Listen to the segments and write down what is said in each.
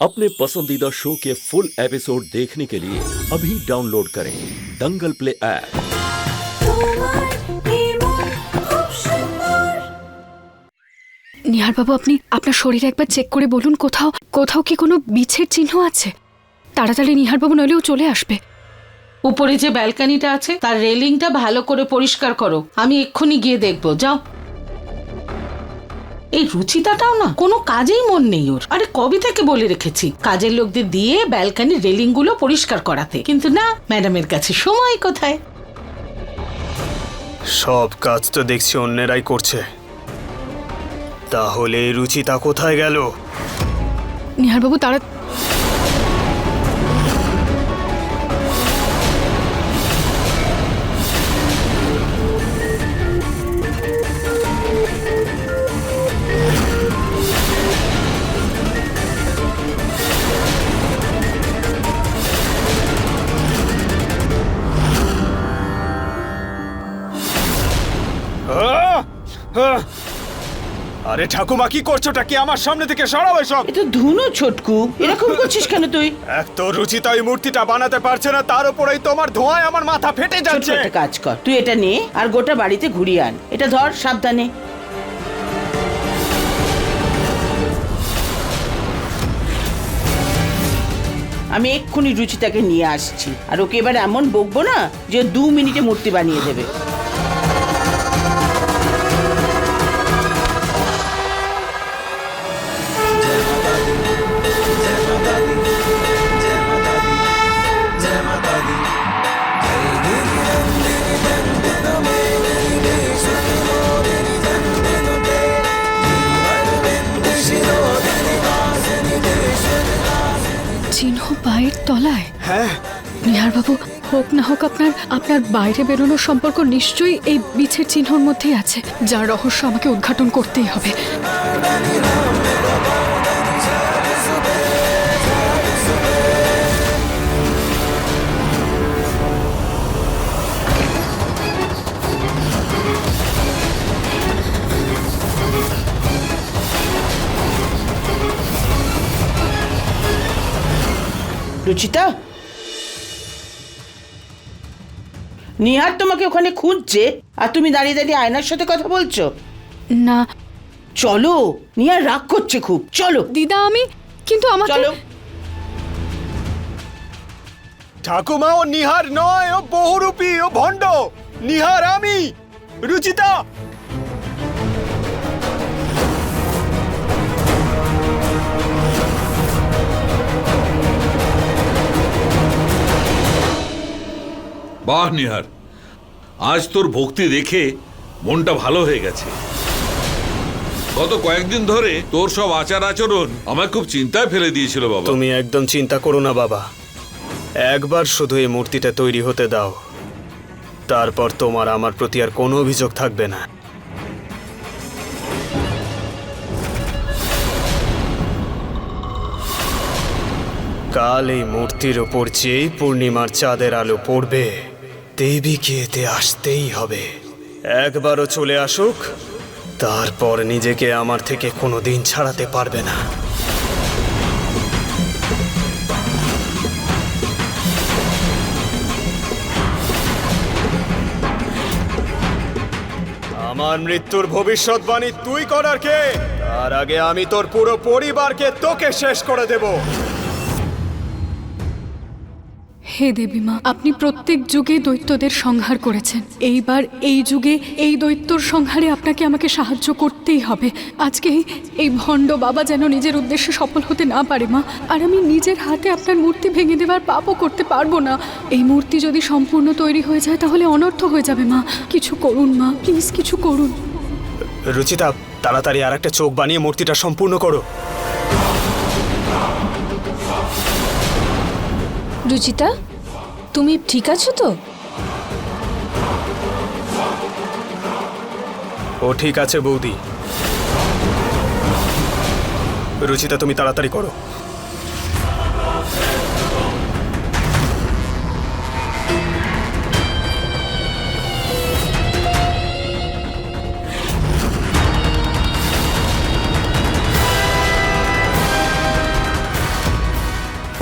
अपने पसंदीदा शो के फुल एपिसोड देखने के लिए अभी डाउनलोड करें दंगल प्ले ऐप তোমার নির্মল খুব সুন্দর নিহার বাবু আপনি আপনার শরীর একবার চেক করে বলুন কোথাও কোথাও কি কোনো বিছের চিহ্ন আছে তাড়াতাড়ি নিহার বাবু নইলেও চলে আসবে উপরে যে ব্যালকানিটা আছে তার রেলিংটা ভালো করে পরিষ্কার করো আমি এক্ষুনি গিয়ে দেখব যাও এই রুচিতাটাও না কোনো কাজেই মন নেই ওর। আরে কবে থেকে বলে রেখেছি? কাজের লোকদের দিয়ে ব্যালকানির রেলিংগুলো পরিষ্কার করাতে। কিন্তু না ম্যাডামের কাছে সময় কোথায়? সব কাজ তো দেখছি অন্যেরাই করছে। তাহলে এই রুচিতা কোথায় গেল? নিহারবাবু তারা আরে ঠাকুমা কি করছোটা? কি আমার সামনে থেকে সরাও এসব? এটা ধুনো ছটকু। এরকম করছিস কেন তুই? এক তো রুচিতা ওই মূর্তিটা বানাতে পারছে না তার উপরেই তোমার ধোঁয়ায় আমার মাথা ফেটে যাচ্ছে। একটা কাজ কর তুই এটা নে আর গোটা বাড়িতে ঘুরিয়ে আন। এটা ধর সাবধানে। আমি এক্ষুনি রুচিতাকে নিয়ে আসছি আর ওকে এবার এমন বকবো না যে দু মিনিটে মূর্তি বানিয়ে দেবে। তলায়? হ্যাঁ। নিহার বাবু হোক না হোক আপনার আপনার বাইরে বেরোনোর সম্পর্ক নিশ্চয়ই এই বিছের চিহ্নর মধ্যেই আছে। যার রহস্য আমাকে উদ্ঘাটন করতেই হবে। রুচিতা? নিহার তোমাকে ওখানে খুঁজছে আর তুমি দাঁড়িয়ে দাঁড়িয়ে আয়নার সাথে কথা বলছো? না। চলো নিহার রাগ করছে খুব। চলো। দিদা আমি কিন্তু আমাকে চলো। ঠাকুমা ও নিহার নয় ও বহুরূপী ও ভণ্ড। নিহার আমি রুচিতা। বাহ, নিহার। আজ তোর ভক্তি দেখে মনটা ভালো হয়ে গেছে। গত কয়েকদিন ধরে তোর সব আচার আচরণ আমায় খুব চিন্তায় ফেলে দিয়েছিল বাবা। তুমি একদম চিন্তা করো না বাবা। একবার শুধু এই মূর্তিটা তৈরি হতে দাও। তারপর তোমার আমার প্রতি আর কোনো অভিযোগ থাকবে না। কাল এই মূর্তির ওপর যেই পূর্ণিমার চাঁদের আলো পড়বে দেবীকে এতে আসতেই হবে। একবারও চলে আসুক। তারপর নিজেকে আমার থেকে কোনো দিন ছাড়াতে পারবে না। আমার মৃত্যুর ভবিষ্যৎবাণী তুই করার কে? তার আগে আমি তোর পুরো পরিবারকে তোকে শেষ করে দেব। হে দেবী মা আপনি প্রত্যেক যুগে দৈত্যদের সংহার করেছেন। এইবার এই যুগে এই দৈত্যর সংহারে আপনাকে আমাকে সাহায্য করতেই হবে। আজকে এই- ভণ্ড বাবা যেন নিজের উদ্দেশ্যে সফল হতে না পারে মা। আর আমি নিজের হাতে আপনার মূর্তি ভেঙে দেওয়ার পাপও করতে পারব না। এই মূর্তি যদি সম্পূর্ণ তৈরি হয়ে যায় তাহলে অনর্থ হয়ে যাবে মা। কিছু করুন মা প্লিজ কিছু করুন। রুচিতা তাড়াতাড়ি আর একটা চোখ বানিয়ে মূর্তিটা সম্পূর্ণ করো। রুচিতা তুমি ঠিক আছো তো? ও ঠিক আছে বৌদি। রুচিতা তুমি তাড়াতাড়ি করো।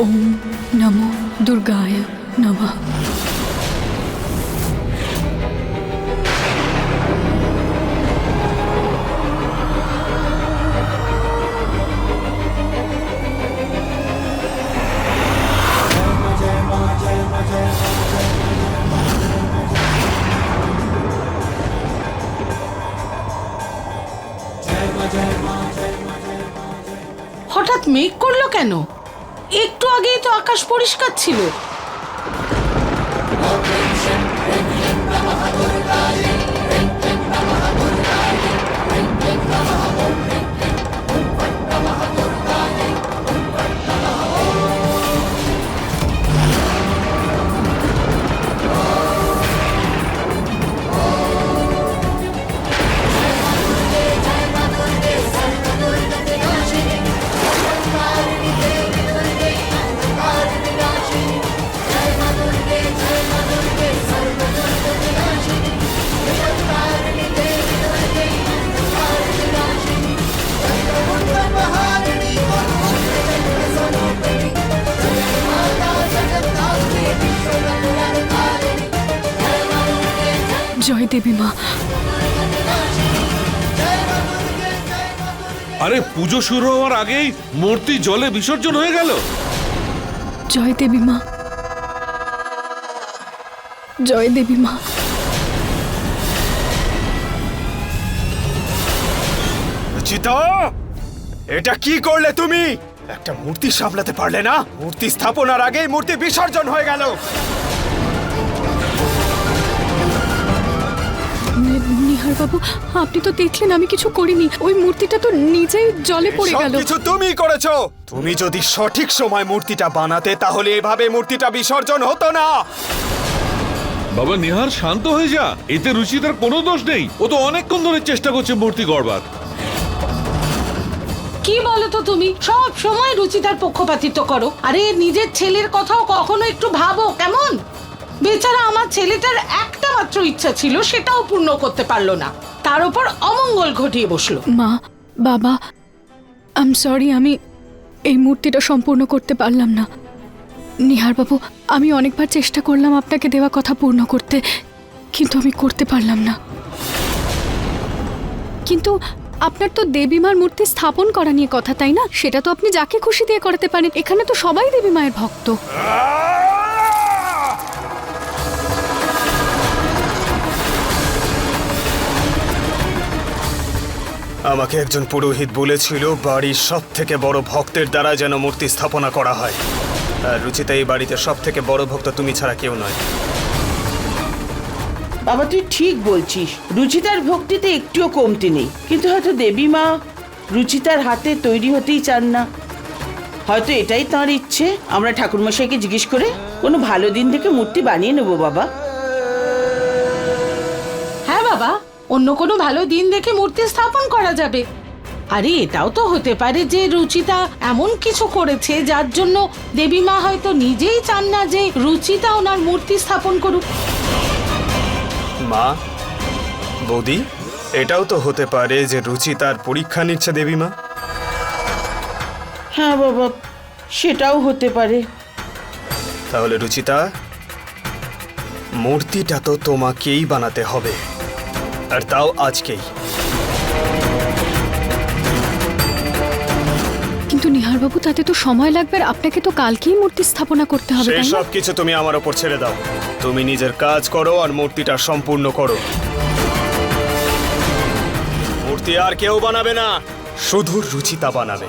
ওম নমো দুর্গায়। হঠাৎ মেঘ করল কেন? একটু আগেই তো আকাশ পরিষ্কার ছিল। জয় দেবী মা। আরে পুজো শুরু হওয়ার আগেই মূর্তি জলে বিসর্জন হয়ে গেল। জয় দেবী মা। জয় দেবী মা। এটা কি করলে তুমি? একটা মূর্তি সামলাতে পারলে না? মূর্তি স্থাপনার আগেই মূর্তি বিসর্জন হয়ে গেল। নিহার বাবু আপনি তো দেখলেন আমি কিছু করিনি। ওই মূর্তিটা তো নিজেই জলে পড়ে গেল। কিছু তুমি করেছ। তুমি যদি সঠিক সময় মূর্তিটা বানাতে তাহলে এভাবে মূর্তিটা বিসর্জন হতো না। বাবা নিহার শান্ত হয়ে যা। এতে রুচিতার কোনো দোষ নেই। ও তো অনেকক্ষণ ধরে চেষ্টা করছে মূর্তি গড়বার। কি বলো তো তুমি? সব সময় রুচিতার পক্ষপাতিত্ব করো। আরে নিজের ছেলের কথাও কখনো একটু ভাবো কেমন? বেচারা আমার ছেলেটার একটা মাত্র ইচ্ছা ছিল সেটাও পূর্ণ করতে পারল না। তার উপর অমঙ্গল ঘটিয়ে বসল। মা বাবা আম সরি আমি এই মূর্তিটা সম্পূর্ণ করতে পারলাম না। নিহার বাবু আমি অনেকবার চেষ্টা করলাম আপনাকে দেওয়া কথা পূর্ণ করতে কিন্তু আমি করতে পারলাম না। কিন্তু আপনার তো দেবীমার মূর্তি স্থাপন করা নিয়ে কথা তাই না? সেটা তো আপনি যাকে খুশি দিয়ে করাতে পারেন এখানে তো সবাই দেবী মায়ের ভক্ত আমাকে একজন পুরোহিত বলেছিল, বাড়ির সব থেকে বড় ভক্তের দ্বারা যেন মূর্তি স্থাপনা করা হয়। আর রুচিতা, এই বাড়িতে সব থেকে বড় ভক্ত তুমি ছাড়া কেউ নয়। বাবা, তুই ঠিক বলছিস। রুচিতার ভক্তিতে একটুও কমতি নেই। কিন্তু হয়তো দেবী মা রুচিতার হাতে তৈরি হতেই চান না। হয়তো এটাই তাঁর ইচ্ছে। আমরা ঠাকুরমশাইকে জিজ্ঞেস করে কোনো ভালো দিন থেকে মূর্তি বানিয়ে নেব বাবা। অন্য কোনো ভালো দিন দেখে মূর্তি স্থাপন করা যাবে। আরে এটাও তো হতে পারে যে রুচিতা এমন কিছু করেছে যার জন্য দেবী মা হয়তো নিজেই চান না যে রুচিতা ওনার মূর্তি স্থাপন করুক। মা বৌদি এটাও তো হতে পারে যে রুচি তার পরীক্ষা নিচ্ছে দেবী মা। হ্যাঁ বাবা সেটাও হতে পারে। তাহলে রুচিতা মূর্তিটা তো তোমাকেই বানাতে হবে। আর তাও আজকেই। কিন্তু নিহার বাবু তাতে তো সময় লাগবে আর আপনাকে তো কালকেই মূর্তি স্থাপনা করতে হবে সেই তাই না? সব কিছু তুমি আমার ওপর ছেড়ে দাও। তুমি নিজের কাজ করো আর মূর্তিটা সম্পূর্ণ করো। মূর্তি আর কেউ বানাবে না শুধু রুচিতা বানাবে।